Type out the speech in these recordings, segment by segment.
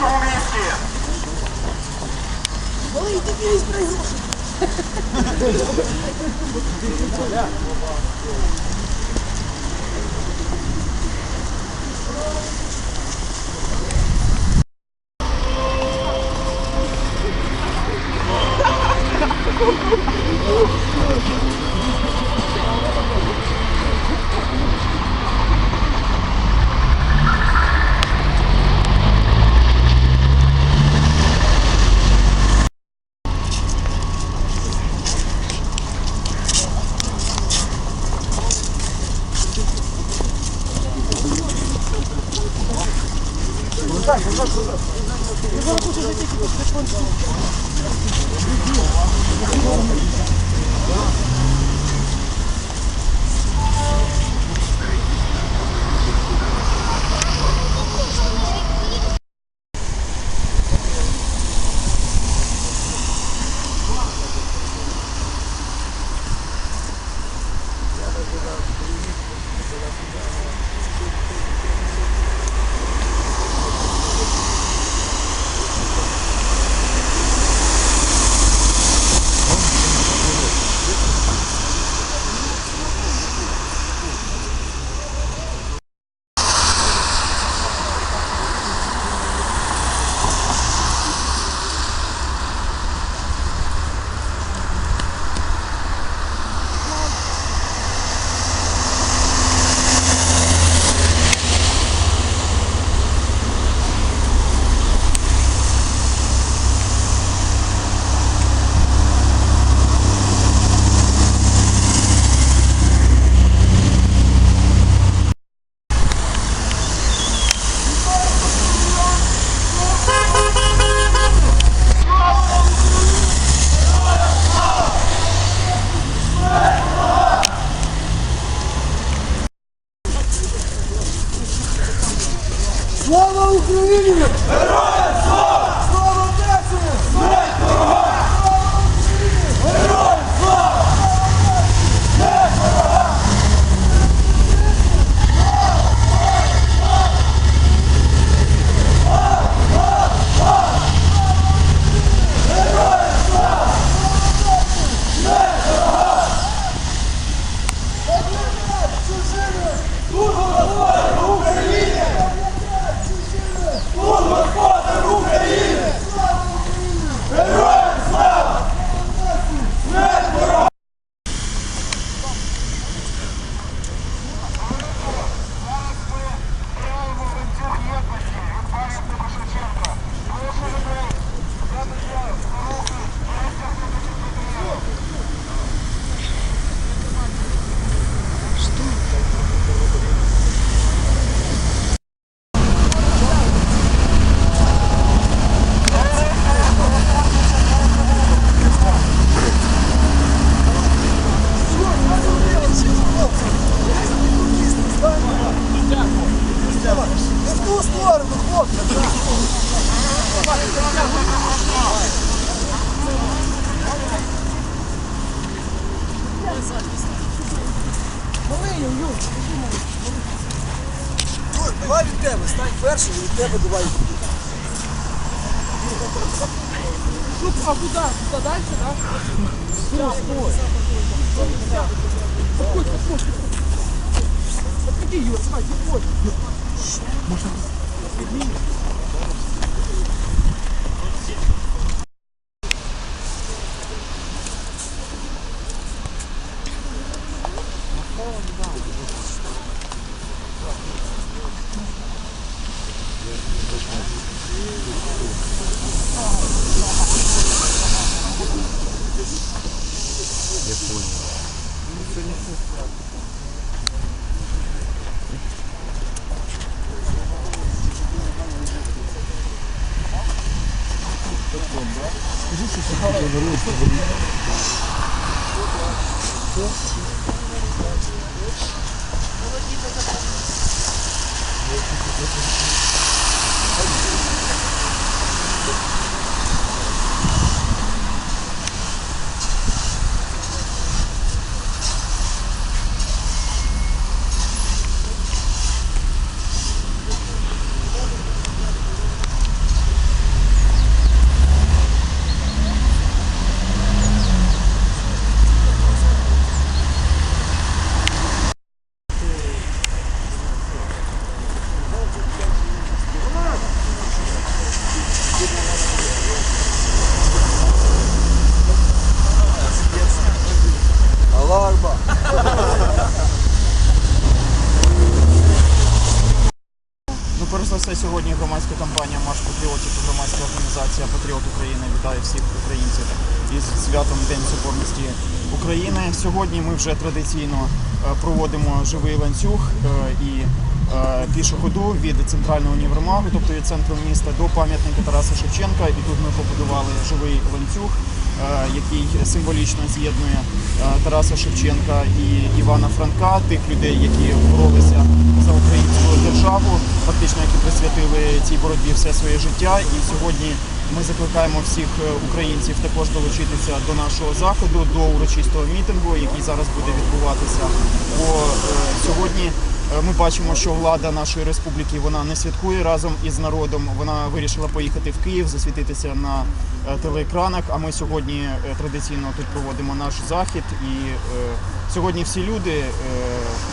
нашего месте! Ой, ты весь проехал! Thank you. Україні! Героям! Від тебе, стань першим і від тебе давай. Ну, а куда? Куда дальше, да? Стой, стой. Подходь, подходь. Подходи, Юр, давай, подходь. Аллах Акбар. Ну, перш за все, сьогодні громадська компанія Марш Патріотів громадська організація Патріот України вітає всіх українців із святом День Соборності України. Сьогодні ми вже традиційно е, проводимо живий ланцюг е, і е, пішоходу від центрального універмагу, тобто від центру міста, до пам'ятника Тараса Шевченка. І тут ми побудували живий ланцюг, який символічно з'єднує е, Тараса Шевченка і Івана Франка, тих людей, які боролися за українську державу, фактично які присвятили цій боротьбі все своє життя. І сьогодні ми закликаємо всіх е, українців також долучитися до нашого заходу, до урочистого мітингу, який зараз буде відбуватися. Бо е, сьогодні е, ми бачимо, що влада нашої республіки вона не святкує разом із народом. Вона вирішила поїхати в Київ, засвітитися на е, телеекранах. А ми сьогодні е, традиційно тут проводимо наш захід. І е, сьогодні всі люди, е,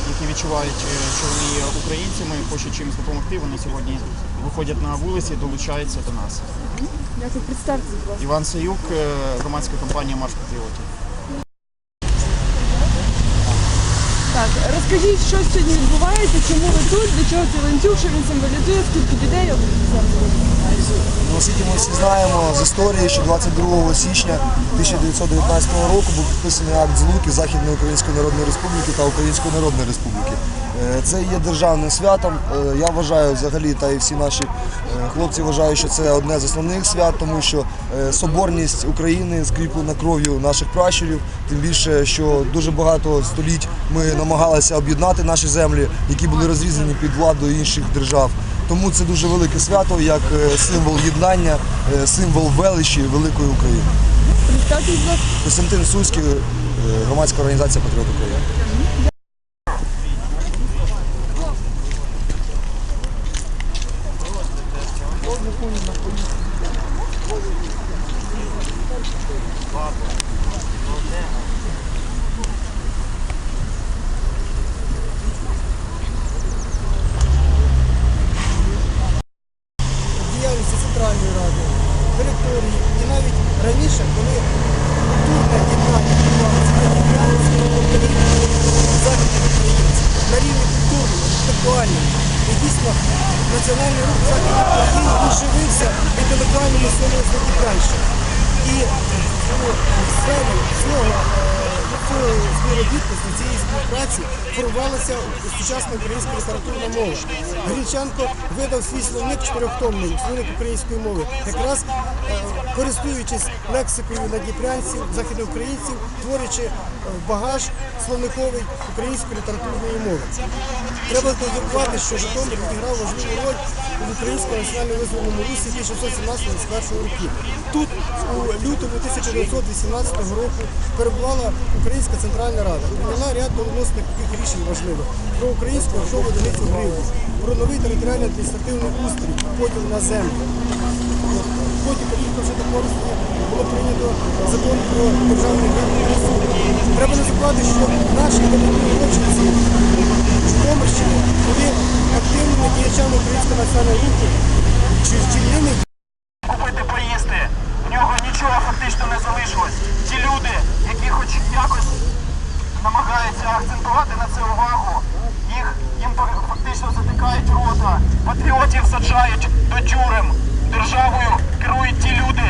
які відчувають, е, що вони є українцями, хочуть чимось допомогти. Вони сьогодні виходять на вулиці, долучаються до нас. Дякую, представте. Іван Саюк, е, громадська компанія Марш Патріотів. Так, розкажіть, що сьогодні відбувається, чому ви тут, для чого цей ланцюг, що він символізує, скільки людей Ну, Оскільки ми всі знаємо з історії, що 22 січня 1919 року був підписаний акт злуки Західної Української Народної Республіки та Української Народної Республіки. Е, Це є державним святом. Е, Я вважаю взагалі, та і всі наші е, хлопці вважають, що це одне з основних свят, тому що соборність України скріплена кров'ю наших пращурів. Тим більше, що дуже багато століть ми намагалися об'єднати наші землі, які були розрізані під владою інших держав. Тому це дуже велике свято, як символ єднання, символ величі великої України. Костянтин Суський, громадська організація Патріот України. Діяльності Центральної Ради, директорії і навіть раніше, коли культурне єднання відбувалося на діяльності, тобто на рівні західних українців, на рівні культурному, інтелектуальному. І дійсно національний інтелектуальному своєму далі. І ну, сфери цього цієї співробітності, цієї співпраці формувалася сучасна українська літературна мова. Грінченко видав свій словник чотирьохтомний, словник української мови, якраз е, користуючись лексикою надніпрянців, західноукраїнців, творячи е, багаж словниковий української літературної мови. Треба не що Житомир відіграв важливу роль в українському національно визвольному русі 1617-21 років. Тут у лютому 1918 року перебувала Українська Центральна Рада. Прийняла ряд доленосних таких рішень важливих про українську грошову одиницю гривні, про новий територіальний адміністративний устрій, поділ на землю. Потім, коли вже рішення було прийнято закон про державний географічний суд. Треба не забувати, що наші хлопчинці Житомирщини були активними діячами українського національного руху, чи чільними купити поїсти. В нього нічого фактично не залишилось. Ті люди, які хоч якось намагаються акцентувати на це увагу, їх їм фактично затикають рота, патріотів саджають до тюрем. Державою керують ті люди,